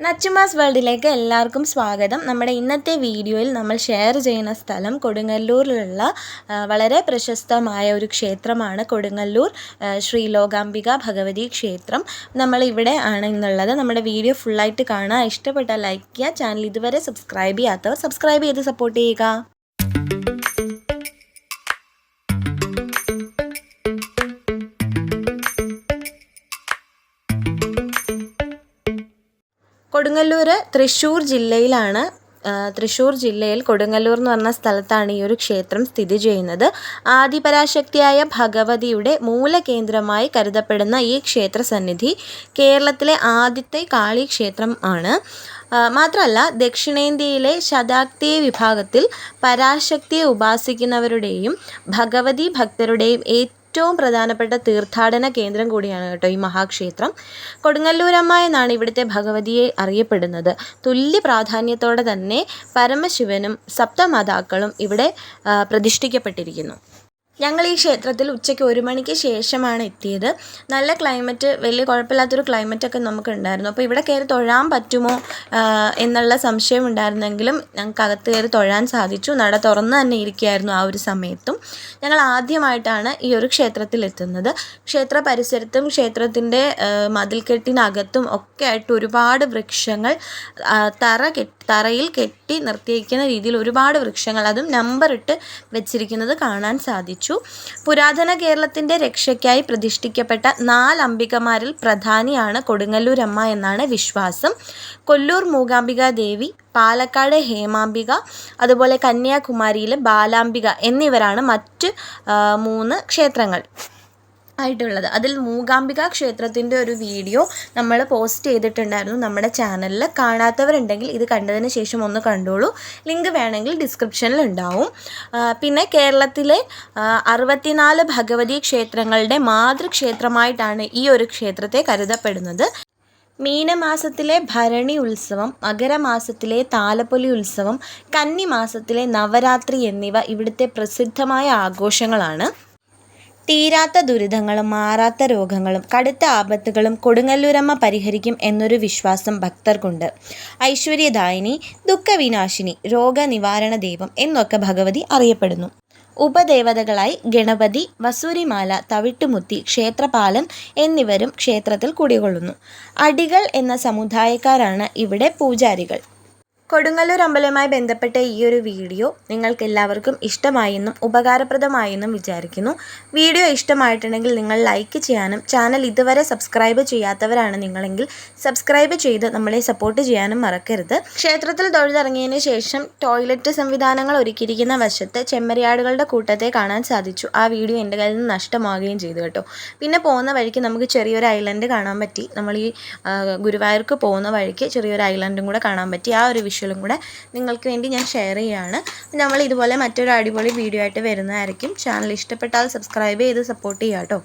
നച്ചുമാസ് വേൾഡിലേക്ക് എല്ലാവർക്കും സ്വാഗതം. നമ്മുടെ ഇന്നത്തെ വീഡിയോയിൽ നമ്മൾ ഷെയർ ചെയ്യുന്ന സ്ഥലം കൊടുങ്ങല്ലൂരിലുള്ള വളരെ പ്രശസ്തമായ ഒരു ക്ഷേത്രമാണ് കൊടുങ്ങല്ലൂർ ശ്രീ ലോകാംബിക ഭഗവതി ക്ഷേത്രം. നമ്മൾ ഇവിടെ ആണ് എന്നുള്ളത് നമ്മുടെ വീഡിയോ ഫുള്ളായിട്ട് കാണുക. ഇഷ്ടപ്പെട്ടാൽ ലൈക്ക് ചെയ്യുക. ചാനൽ ഇതുവരെ സബ്സ്ക്രൈബ് ചെയ്യാത്തവർ സബ്സ്ക്രൈബ് ചെയ്ത് സപ്പോർട്ട് ചെയ്യുക. കൊടുങ്ങല്ലൂർ തൃശ്ശൂർ ജില്ലയിലാണ്. തൃശ്ശൂർ ജില്ലയിൽ കൊടുങ്ങല്ലൂർ എന്ന് പറഞ്ഞ സ്ഥലത്താണ് ഈ ഒരു ക്ഷേത്രം സ്ഥിതി ചെയ്യുന്നത്. ആദിപരാശക്തിയായ ഭഗവതിയുടെ മൂലകേന്ദ്രമായി കരുതപ്പെടുന്ന ഈ ക്ഷേത്ര സന്നിധി കേരളത്തിലെ ആദ്യത്തെ കാളി ക്ഷേത്രം ആണ്. മാത്രമല്ല ദക്ഷിണേന്ത്യയിലെ ശതാക്തി വിഭാഗത്തിൽ പരാശക്തിയെ ഉപാസിക്കുന്നവരുടെയും ഭഗവതി ഭക്തരുടെയും ഏറ്റവും പ്രധാനപ്പെട്ട തീർത്ഥാടന കേന്ദ്രം കൂടിയാണ് കേട്ടോ ഈ മഹാക്ഷേത്രം. കൊടുങ്ങല്ലൂരമ്മ എന്നാണ് ഇവിടുത്തെ ഭഗവതിയെ അറിയപ്പെടുന്നത്. തുല്യ പ്രാധാന്യത്തോടെ തന്നെ പരമശിവനും സപ്തമാതാക്കളും ഇവിടെ പ്രതിഷ്ഠിക്കപ്പെട്ടിരിക്കുന്നു. ഞങ്ങൾ ഈ ക്ഷേത്രത്തിൽ ഉച്ചയ്ക്ക് ഒരു മണിക്ക് ശേഷമാണ് എത്തിയത്. നല്ല ക്ലൈമറ്റ് വലിയ കുഴപ്പമില്ലാത്തൊരു ക്ലൈമറ്റൊക്കെ നമുക്ക് ഉണ്ടായിരുന്നു അപ്പോൾ ഇവിടെ കയറി തൊഴാൻ പറ്റുമോ എന്നുള്ള സംശയം ഉണ്ടായിരുന്നെങ്കിലും ഞങ്ങൾക്ക് അകത്ത് കയറി തൊഴാൻ സാധിച്ചു. നട തുറന്ന് തന്നെ ഇരിക്കുകയായിരുന്നു ആ ഒരു സമയത്തും. ഞങ്ങൾ ആദ്യമായിട്ടാണ് ഈ ഒരു ക്ഷേത്രത്തിൽ എത്തുന്നത് ക്ഷേത്ര പരിസരത്തും ക്ഷേത്രത്തിന്റെ മതിൽക്കെട്ടിനകത്തും ഒക്കെ ആയിട്ട് ഒരുപാട് വൃക്ഷങ്ങൾ തറ കെട്ടി തറയിൽ കെട്ടി നിർത്തിയിരിക്കുന്ന രീതിയിൽ ഒരുപാട് വൃക്ഷങ്ങൾ അതും നമ്പറിട്ട് വെച്ചിരിക്കുന്നത് കാണാൻ സാധിച്ചു. പുരാതന കേരളത്തിന്റെ രക്ഷയ്ക്കായി പ്രതിഷ്ഠിക്കപ്പെട്ട നാല് അംബികമാരിൽ പ്രധാനിയാണ് കൊടുങ്ങല്ലൂരമ്മ എന്നാണ് വിശ്വാസം. കൊല്ലൂർ മൂകാംബിക ദേവി പാലക്കാട് ഹേമാംബിക അതുപോലെ കന്യാകുമാരിയിലെ ബാലാംബിക എന്നിവരാണ് മറ്റ് മൂന്ന് ക്ഷേത്രങ്ങൾ. ആയിട്ടുള്ളത്. അതിൽ മൂകാംബിക ക്ഷേത്രത്തിന്റെ ഒരു വീഡിയോ നമ്മൾ പോസ്റ്റ് ചെയ്തിട്ടുണ്ടായിരുന്നു. നമ്മുടെ ചാനലിൽ കാണാത്തവരുണ്ടെങ്കിൽ ഇത് കണ്ടതിന് ശേഷം ഒന്ന് കണ്ടോളൂ. ലിങ്ക് വേണമെങ്കിൽ ഡിസ്ക്രിപ്ഷനിൽ ഉണ്ടാവും. പിന്നെ കേരളത്തിലെ അറുപത്തിനാല് ഭഗവതി ക്ഷേത്രങ്ങളുടെ മാതൃക്ഷേത്രമായിട്ടാണ് ഈ ഒരു ക്ഷേത്രത്തെ കരുതപ്പെടുന്നത്. മീനമാസത്തിലെ ഭരണി ഉത്സവം മകരമാസത്തിലെ താലപ്പൊലി ഉത്സവം കന്നിമാസത്തിലെ നവരാത്രി എന്നിവ ഇവിടുത്തെ പ്രസിദ്ധമായ ആഘോഷങ്ങളാണ്. തീരാത്ത ദുരിതങ്ങളും മാറാത്ത രോഗങ്ങളും കടുത്ത ആപത്തുകളും കൊടുങ്ങല്ലൂരമ്മ പരിഹരിക്കും എന്നൊരു വിശ്വാസം ഭക്തർക്കുണ്ട്. ഐശ്വര്യദായിനി ദുഃഖവിനാശിനി രോഗനിവാരണ ദൈവം എന്നൊക്കെ ഭഗവതി അറിയപ്പെടുന്നു. ഉപദേവതകളായി ഗണപതി വസൂരിമാല തവിട്ടുമുത്തി ക്ഷേത്രപാലൻ എന്നിവരും ക്ഷേത്രത്തിൽ കുടികൊള്ളുന്നു. അടികൾ എന്ന സമുദായക്കാരാണ് ഇവിടെ പൂജാരികൾ. കൊടുങ്ങല്ലൂർ അമ്പലവുമായി ബന്ധപ്പെട്ട ഈ ഒരു വീഡിയോ നിങ്ങൾക്ക് എല്ലാവർക്കും ഇഷ്ടമായെന്നും ഉപകാരപ്രദമായെന്നും വിചാരിക്കുന്നു. വീഡിയോ ഇഷ്ടമായിട്ടുണ്ടെങ്കിൽ നിങ്ങൾ ലൈക്ക് ചെയ്യാനും ചാനൽ ഇതുവരെ സബ്സ്ക്രൈബ് ചെയ്യാത്തവരാണ് നിങ്ങളെങ്കിൽ സബ്സ്ക്രൈബ് ചെയ്ത് നമ്മളെ സപ്പോർട്ട് ചെയ്യാനും മറക്കരുത്. ക്ഷേത്രത്തിൽ തൊഴുതിറങ്ങിയതിന് ശേഷം ടോയ്ലറ്റ് സംവിധാനങ്ങൾ ഒരുക്കിയിരിക്കുന്ന വശത്ത് ചെമ്മരിയാടുകളുടെ കൂട്ടത്തെ കാണാൻ സാധിച്ചു. ആ വീഡിയോ എന്റെ കയ്യിൽ നിന്ന് നഷ്ടമാവുകയും ചെയ്തു കേട്ടോ. പിന്നെ പോകുന്ന വഴിക്ക് നമുക്ക് ചെറിയൊരു ഐലൻഡ് കാണാൻ പറ്റി. നമ്മൾ ഈ ഗുരുവായൂർക്ക് പോകുന്ന വഴിക്ക് ചെറിയൊരു ഐലൻഡും കൂടെ കാണാൻ പറ്റി. ആ ഒരു വിഷ്വലും കൂടെ നിങ്ങൾക്ക് വേണ്ടി ഞാൻ ഷെയർ ചെയ്യുകയാണ് നമ്മൾ ഇതുപോലെ മറ്റൊരു അടിപൊളി വീഡിയോ ആയിട്ട് വരുന്നതായിരിക്കും. ചാനൽ ഇഷ്ടപ്പെട്ടാൽ സബ്സ്ക്രൈബ് ചെയ്ത് സപ്പോർട്ട് ചെയ്യാം കേട്ടോ